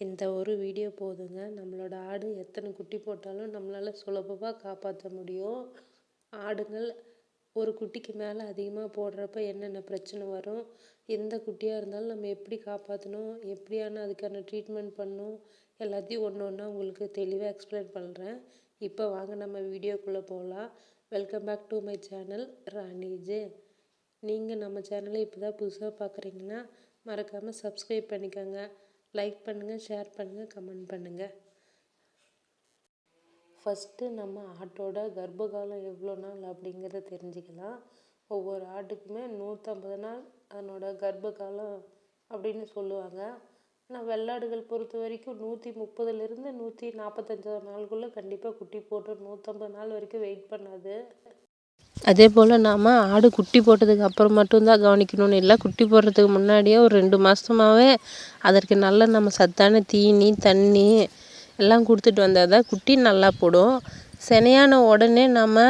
இந்த ஒரு வீடியோ போதுங்க. நம்மளோட ஆடு எத்தனை குட்டி போட்டாலும் நம்மளால் சுலபமாக காப்பாற்ற முடியும். ஆடுங்கள் ஒரு குட்டிக்கு மேலே அதிகமாக போடுறப்ப என்னென்ன பிரச்சனை வரும்? எந்த குட்டியாக இருந்தாலும் நம்ம எப்படி காப்பாற்றணும் எப்படியான அதுக்கான ட்ரீட்மெண்ட் பண்ணணும்? எல்லாத்தையும் ஒன்று ஒன்றா உங்களுக்கு தெளிவாக எக்ஸ்பிளைன் பண்ணுறேன் இப்போ வாங்க நம்ம வீடியோக்குள்ளே போகலாம் welcome back to my channel ராணிஜே நீங்கள் நம்ம சேனலை இப்போ தான் புதுசாக பார்க்குறீங்கன்னா மறக்காமல் சப்ஸ்கிரைப் பண்ணிக்கோங்க. லைக் பண்ணுங்கள் ஷேர் பண்ணுங்கள் கமெண்ட் பண்ணுங்கள் ஃபஸ்ட்டு நம்ம ஆட்டோட கர்ப்பகாலம் எவ்வளோ நாள் அப்படிங்கிறத தெரிஞ்சுக்கலாம். ஒவ்வொரு ஆட்டுக்குமே நூற்றம்பது நாள் அதனோட கர்ப்பகாலம் அப்படின்னு சொல்லுவாங்க. ஆனால் வெள்ளாடுகள் பொறுத்த வரைக்கும் நூற்றி முப்பதுலேருந்து நூற்றி நாற்பத்தஞ்சாவது நாளுக்குள்ளே கண்டிப்பாக குட்டி போட்டு நூற்றம்பது நாள் வரைக்கும் வெயிட் பண்ணாது. அதே போல் நாம் ஆடு குட்டி போட்டதுக்கு அப்புறம் மட்டும்தான் கவனிக்கணும்னு இல்லை. குட்டி போடுறதுக்கு முன்னாடியே ஒரு ரெண்டு மாதமாகவே அதற்கு நல்ல நம்ம சத்தான தீனி தண்ணி எல்லாம் கொடுத்துட்டு வந்தால் தான் குட்டி நல்லா போடும். சினையான உடனே நம்ம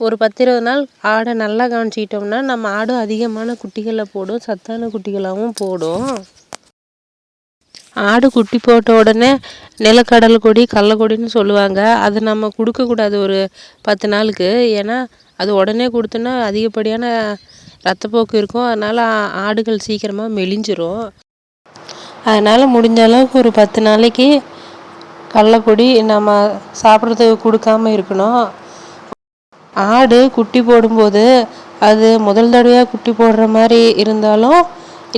ஒரு பத்து இருபது நாள் ஆடை நல்லா கவனிச்சிக்கிட்டோம்னா நம்ம ஆடும் அதிகமான குட்டிகளை போடும் சத்தான குட்டிகளாகவும் போடும். ஆடு குட்டி போட்ட உடனே நிலக்கடலை கொடி கடலக்கொடின்னு சொல்லுவாங்க. அதை நம்ம கொடுக்கக்கூடாது ஒரு பத்து நாளுக்கு. ஏன்னா அது உடனே கொடுத்தோன்னா அதிகப்படியான ரத்தப்போக்கு இருக்கும். அதனால் ஆடுகள் சீக்கிரமாக மெலிஞ்சிரும். அதனால் முடிஞ்ச அளவுக்கு ஒரு பத்து நாளைக்கு கடலப்பொடி நம்ம சாப்பிட்றதுக்கு கொடுக்காம இருக்கணும். ஆடு குட்டி போடும்போது அது முதல் தடவையாக குட்டி போடுற மாதிரி இருந்தாலும்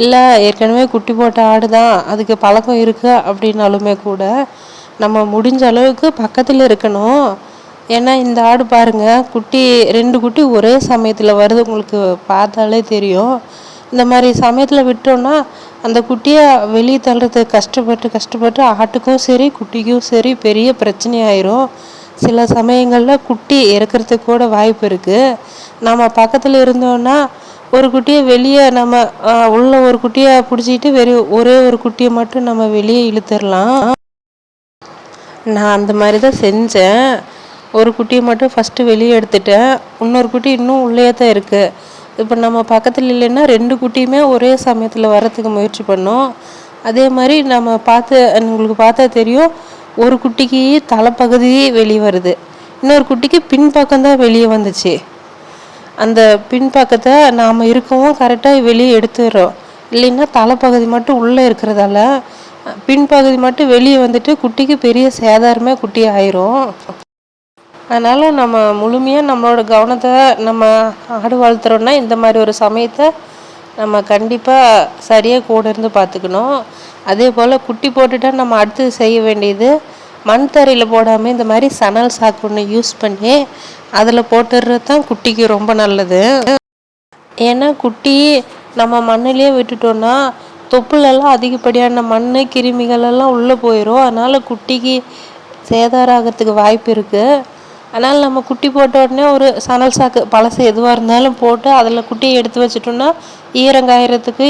இல்லை ஏற்கனவே குட்டி போட்ட ஆடு தான் அதுக்கு பழக்கம் இருக்குது அப்படின்னாலுமே கூட நம்ம முடிஞ்ச அளவுக்கு பக்கத்தில் இருக்கணும். ஏன்னா இந்த ஆடு பாருங்கள் குட்டி ரெண்டு குட்டி ஒரே சமயத்தில் வருது உங்களுக்கு பார்த்தாலே தெரியும். இந்த மாதிரி சமயத்தில் விட்டோன்னா அந்த குட்டியை வெளியே தள்ளுறதுக்கு கஷ்டப்பட்டு கஷ்டப்பட்டு ஆட்டுக்கும் சரி குட்டிக்கும் சரி பெரிய பிரச்சனையாயிரும். சில சமயங்களில் குட்டி இறக்கிறதுக்கு கூட வாய்ப்பு இருக்குது நம்ம பக்கத்தில் இருந்தோன்னா ஒரு குட்டியை வெளியே நம்ம உள்ள ஒரு குட்டியை பிடிச்சிக்கிட்டு வெறும் ஒரே ஒரு குட்டியை மட்டும் நம்ம வெளியே இழுத்துடலாம் நான் அந்த மாதிரி தான் செஞ்சேன். ஒரு குட்டியை மட்டும் ஃபஸ்ட்டு வெளியே எடுத்துட்டேன். இன்னொரு குட்டி இன்னும் உள்ளே தான் இருக்குது இப்போ நம்ம பக்கத்தில் இல்லைன்னா ரெண்டு குட்டியுமே ஒரே சமயத்தில் வரத்துக்கு முயற்சி பண்ணோம். அதே மாதிரி நம்ம பார்த்து உங்களுக்கு பார்த்தா தெரியும் ஒரு குட்டிக்கு தலைப்பகுதி வெளியே வருது. இன்னொரு குட்டிக்கு பின்பக்கம் தான் வெளியே வந்துச்சு. அந்த பின்பக்கத்தை நாம் இருக்கவும் கரெக்டாக வெளியே எடுத்துடுறோம். இல்லைன்னா தலைப்பகுதி மட்டும் உள்ளே இருக்கிறதால பின்பகுதி மட்டும் வெளியே வந்துட்டு குட்டிக்கு பெரிய சேதாரமே குட்டி ஆயிரும் அதனால் நம்ம முழுமையாக நம்மளோட கவனத்தை நம்ம ஆடு வளர்த்துறோன்னா இந்த மாதிரி ஒரு சமயத்தை நம்ம கண்டிப்பாக சரியாக கூட இருந்து பார்த்துக்கணும். அதே போல் குட்டி போட்டுட்டா நம்ம அடுத்து செய்ய வேண்டியது மண் தரையில் போடாமல் இந்த மாதிரி சணல் சாக்கு ஒன்று யூஸ் பண்ணி அதில் போட்டுடுறது தான் குட்டிக்கு ரொம்ப நல்லது. ஏன்னா குட்டி நம்ம மண்ணிலே விட்டுட்டோன்னா தொப்புலெல்லாம் அதிகப்படியான மண் கிருமிகள் எல்லாம் உள்ளே போயிடும் அதனால் குட்டிக்கு சேதாரம் ஆகிறதுக்கு வாய்ப்பு இருக்குது அதனால் நம்ம குட்டி போட்ட உடனே ஒரு சணல் சாக்கு பழசு எதுவாக இருந்தாலும் போட்டு அதில் குட்டியை எடுத்து வச்சிட்டோம்னா ஈரங்காயறதுக்கு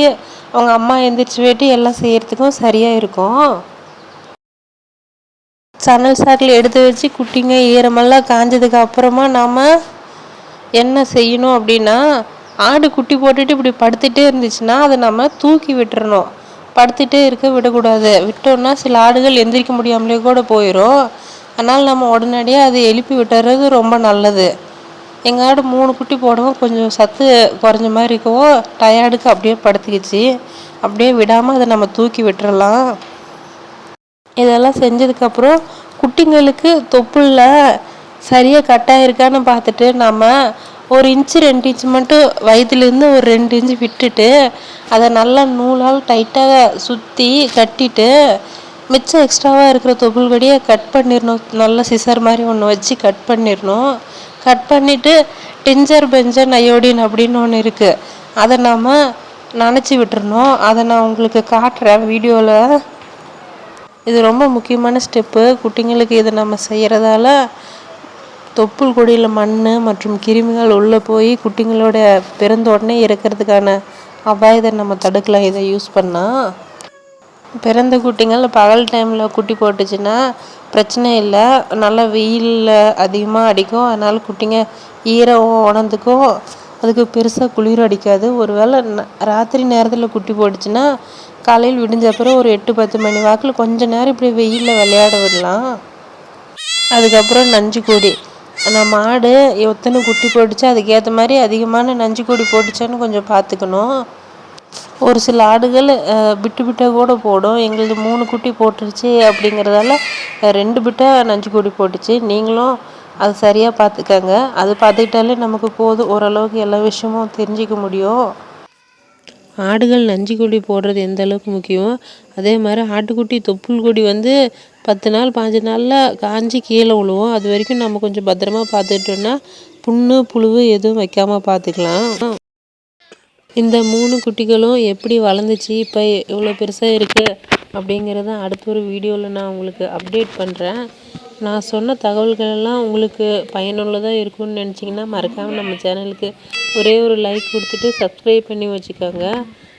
அவங்க அம்மா எந்திரிச்சு போயிட்டு எல்லாம் செய்கிறதுக்கும் சரியாக இருக்கும். சணல் சாக்கில் எடுத்து வச்சு குட்டிங்க ஈரமெல்லாம் காஞ்சதுக்கு அப்புறமா நாம் என்ன செய்யணும் அப்படின்னா ஆடு குட்டி போட்டுட்டு இப்படி படுத்துகிட்டே இருந்துச்சுன்னா அதை நம்ம தூக்கி விட்டுறணும். படுத்துகிட்டே இருக்க விடக்கூடாது. விட்டோம்னா சில ஆடுகள் எந்திரிக்க முடியாமலே கூட போயிடும் அதனால் நம்ம உடனடியாக அதை எழுப்பி விட்டுறது ரொம்ப நல்லது. எங்கள் ஆடு மூணு குட்டி போடவும் கொஞ்சம் சத்து குறைஞ்ச மாதிரி இருக்கவும் டயர்டுக்கு அப்படியே படுத்துக்கிச்சு. அப்படியே விடாமல் அதை நம்ம தூக்கி விட்டுறலாம். இதெல்லாம் செஞ்சதுக்கப்புறம் குட்டிங்களுக்கு தொப்புளில் சரியாக கட்டாயிருக்கான்னு பார்த்துட்டு நம்ம ஒரு இன்ச்சு ரெண்டு இன்ச்சு மட்டும் வயிற்றுலேருந்து ஒரு ரெண்டு இன்ச்சு விட்டுட்டு அதை நல்லா நூலால் டைட்டாக சுற்றி கட்டிட்டு மிச்சம் எக்ஸ்ட்ராவாக இருக்கிற தொப்புள் கொடியை கட் பண்ணிடணும். நல்ல சிசர் மாதிரி ஒன்று வச்சு கட் பண்ணிடணும். கட் பண்ணிவிட்டு டிஞ்சர் பெஞ்சர் அயோடின் அப்படின்னு ஒன்று இருக்குது அதை நாம் நனைச்சி விட்டுறணும். அதை நான் உங்களுக்கு காட்டுறேன் வீடியோவில் இது ரொம்ப முக்கியமான ஸ்டெப்பு குட்டிங்களுக்கு இதை நம்ம செய்கிறதால தொப்புள் கொடியில் மண் மற்றும் கிருமிகள் உள்ளே போய் குட்டிங்களோட பிறந்த உடனே இறக்கிறதுக்கான அபாயத்தை நம்ம தடுக்கலாம். இதை யூஸ் பண்ணால் பிறந்த குட்டிங்கள் பகல் டைமில் குட்டி போட்டுச்சுன்னா பிரச்சனை இல்லை. நல்லா வெயிலில் அதிகமாக அடிக்கும். அதனால் குட்டிங்க ஈரம் உணர்ந்துக்கும். அதுக்கு பெருசாக குளிர் அடிக்காது. ஒரு வேளை ராத்திரி நேரத்தில் குட்டி போட்டுச்சுன்னா காலையில் விடிஞ்ச அப்புறம் ஒரு எட்டு பத்து மணி வாக்கில் கொஞ்ச நேரம் இப்படி வெயிலில் விளையாட விடலாம். அதுக்கப்புறம் நஞ்சு கொடி நம்ம மாடு எத்தனை குட்டி போட்டுச்சு அதுக்கேற்ற மாதிரி அதிகமான நஞ்சு கொடி போட்டுச்சான்னு கொஞ்சம் பார்த்துக்கணும். ஒரு சில ஆடுகள் விட்டு பிட்டு பிட்டாக கூட போடும். எங்களுது மூணு குட்டி போட்டுருச்சு அப்படிங்கிறதால ரெண்டு பிட்டாக நஞ்சு கொடி போட்டுச்சு. நீங்களும் அது சரியாக பார்த்துக்கங்க அது பார்த்துக்கிட்டாலே நமக்கு போதும். ஓரளவுக்கு எல்லா விஷயமும் தெரிஞ்சிக்க முடியும். ஆடுகள் நஞ்சு கொடி போடுறது எந்த அளவுக்கு முக்கியம்? அதே மாதிரி ஆட்டுக்குட்டி தொப்புள் கொடி வந்து பத்து நாள் பாஞ்சு நாளில் காஞ்சி கீழே விழுவும். அது வரைக்கும் நம்ம கொஞ்சம் பத்திரமா பார்த்துக்கிட்டோன்னா புண்ணு புழுவு எதுவும் வைக்காமல் பார்த்துக்கலாம் இந்த மூணு குட்டிகளும் எப்படி வளர்ந்துச்சு இப்போ இவ்வளோ பெருசாக இருக்குது அப்படிங்கிறத அடுத்த ஒரு வீடியோவில் நான் உங்களுக்கு அப்டேட் பண்ணுறேன் நான் சொன்ன தகவல்கள் எல்லாம் உங்களுக்கு பயனுள்ளதாக இருக்கும்னு நினச்சிங்கன்னா மறக்காமல் நம்ம சேனலுக்கு ஒரே ஒரு லைக் கொடுத்துட்டு சப்ஸ்கிரைப் பண்ணி வச்சுக்கோங்க.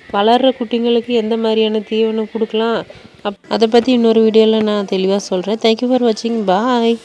வளர்கிற குட்டிங்களுக்கு எந்த மாதிரியான தீவனம் கொடுக்கலாம்? அப் அதை பற்றி இன்னொரு வீடியோவில் நான் தெளிவாக சொல்கிறேன் தேங்க்யூ ஃபார் வாட்சிங் பாய்